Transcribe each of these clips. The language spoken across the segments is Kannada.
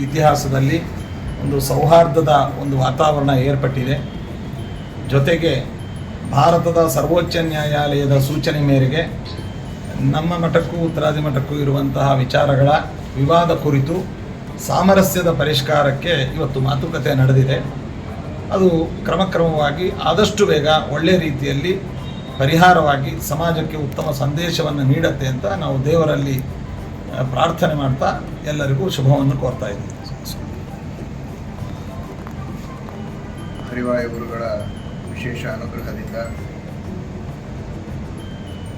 ಇತಿಹಾಸದಲ್ಲಿ ಒಂದು ಸೌಹಾರ್ದದ ಒಂದು ವಾತಾವರಣ ಏರ್ಪಟ್ಟಿದೆ. ಜೊತೆಗೆ ಭಾರತದ ಸರ್ವೋಚ್ಚ ನ್ಯಾಯಾಲಯದ ಸೂಚನೆ ಮೇರೆಗೆ ನಮ್ಮ ಮಠಕ್ಕೂ ಉತ್ತರಾದಿ ಮಠಕ್ಕೂ ಇರುವಂತಹ ವಿಚಾರಗಳ ವಿವಾದ ಕುರಿತು ಸಾಮರಸ್ಯದ ಪರಿಷ್ಕಾರಕ್ಕೆ ಇವತ್ತು ಮಾತುಕತೆ ನಡೆದಿದೆ. ಅದು ಕ್ರಮಕ್ರಮವಾಗಿ ಆದಷ್ಟು ಬೇಗ ಒಳ್ಳೆಯ ರೀತಿಯಲ್ಲಿ ಪರಿಹಾರವಾಗಿ ಸಮಾಜಕ್ಕೆ ಉತ್ತಮ ಸಂದೇಶವನ್ನು ನೀಡುತ್ತೆ ಅಂತ ನಾವು ದೇವರಲ್ಲಿ ಪ್ರಾರ್ಥನೆ ಮಾಡ್ತಾ ಎಲ್ಲರಿಗೂ ಶುಭವನ್ನು ಕೋರ್ತಾ ಇದ್ದೀವಿ. ಹರಿವಾಯ ಗುರುಗಳ ವಿಶೇಷ ಅನುಗ್ರಹದಿಂದ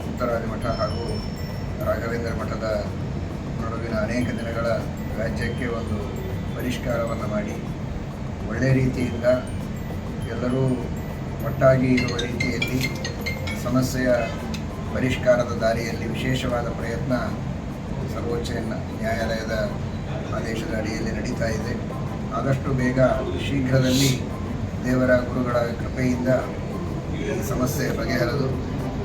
ಉತ್ತರಾದಿ ಮಠ ಹಾಗೂ ರಾಘವೇಂದ್ರ ಮಠದ ನಡುವಿನ ಅನೇಕ ದಿನಗಳ ರಾಜ್ಯಕ್ಕೆ ಒಂದು ಪರಿಷ್ಕಾರವನ್ನು ಮಾಡಿ ಒಳ್ಳೆಯ ರೀತಿಯಿಂದ ಎಲ್ಲರೂ ಒಟ್ಟಾಗಿ ಇರುವ ರೀತಿಯಲ್ಲಿ ಸಮಸ್ಯೆಯ ಪರಿಷ್ಕಾರದ ದಾರಿಯಲ್ಲಿ ವಿಶೇಷವಾದ ಪ್ರಯತ್ನ ಸರ್ವೋಚ್ಚ ನ್ಯಾಯಾಲಯದ ಆದೇಶದ ಅಡಿಯಲ್ಲಿ ನಡೀತಾ ಇದೆ. ಆದಷ್ಟು ಬೇಗ ಶೀಘ್ರದಲ್ಲಿ ದೇವರ ಗುರುಗಳ ಕೃಪೆಯಿಂದ ಈ ಸಮಸ್ಯೆ ಬಗೆಹರಿದು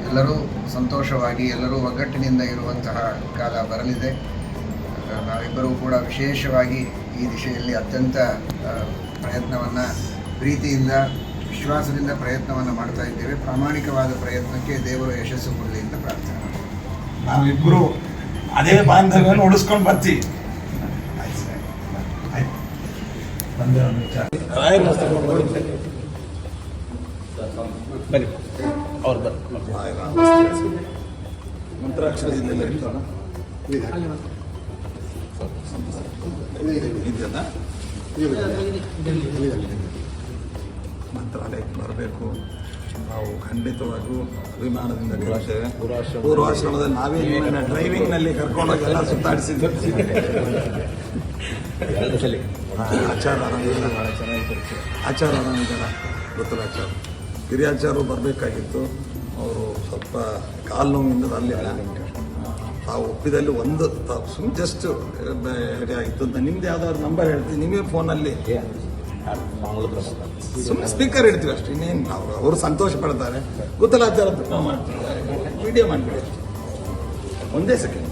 ಎಲ್ಲರೂ ಸಂತೋಷವಾಗಿ, ಎಲ್ಲರೂ ಒಗ್ಗಟ್ಟಿನಿಂದ ಇರುವಂತಹ ಕಾಲ ಬರಲಿದೆ. ನಾವಿಬ್ಬರೂ ಕೂಡ ವಿಶೇಷವಾಗಿ ಈ ದಿಶೆಯಲ್ಲಿ ಅತ್ಯಂತ ಪ್ರಯತ್ನವನ್ನು ಪ್ರೀತಿಯಿಂದ ವಿಶ್ವಾಸದಿಂದ ಪ್ರಯತ್ನವನ್ನು ಮಾಡ್ತಾ ಇದ್ದೇವೆ. ಪ್ರಾಮಾಣಿಕವಾದ ಪ್ರಯತ್ನಕ್ಕೆ ದೇವರು ಯಶಸ್ಸು ಕೊಡಲಿ ಅಂತ ಪ್ರಾರ್ಥನೆ ಮಾಡ್ತೀವಿ. ನಾವಿಬ್ಬರು ಅದೇ ಬಾಂಧವ್ಯವನ್ನು ಉಳಿಸ್ಕೊಂಡು ಬರ್ತೀವಿ. ಒಂದೇ ಒಂದು ವಿಚಾರ ಮಂತ್ರಾಕ್ಷರದಿಂದ ಇದೆಯಲ್ಲ ಮಂತ್ರಾಲಯಕ್ಕೆ ಬರಬೇಕು. ನಾವು ಖಂಡಿತವಾಗಿಯೂ ಅಭಿಮಾನದಿಂದ ಕಳಿಸ್ತೇವೆ ಪೂರ್ವಾಶ್ರಮದಲ್ಲಿ ನಾವೇ ಡ್ರೈವಿಂಗ್ ಡ್ರೈವಿಂಗ್ನಲ್ಲಿ ಕರ್ಕೊಂಡೋಗಿ ಎಲ್ಲ ಸುತ್ತಾಡಿಸಿದ್ವಿ. ಆಚಾರ ಆಚಾರ ಆಚಾರ ಗೊತ್ತಿಲ್ಲ ಆಚಾರ. ಹಿರಿಯಾಚಾರು ಬರಬೇಕಾಗಿತ್ತು. ಅವರು ಸ್ವಲ್ಪ ಕಾಲು ನೋವಿಂದ ಬರಲಿಲ್ಲ ತಾವು ಒಪ್ಪಿದಲ್ಲಿ ಒಂದು ಸುಮ್ ಜಸ್ಟ್ ಆಗಿತ್ತು ಅಂತ. ನಿಮ್ದು ಯಾವ್ದಾದ್ರು ನಂಬರ್ ಹೇಳ್ತೀನಿ. ನಿಮಗೆ ಫೋನಲ್ಲಿ ಸುಮ್ಮನೆ ಸ್ಪೀಕರ್ ಇಡ್ತೀವಿ ಅಷ್ಟೇ, ಇನ್ನೇನು ನಾವು ಅವರು ಸಂತೋಷ ಪಡ್ತಾರೆ. ಗೊತ್ತಲ್ಲ ಆ ಮಾಡ್ತೀವಿ ವಿಡಿಯೋ ಮಾಡಿಬಿಡಿ ಒಂದೇ ಸೆಕೆಂಡ್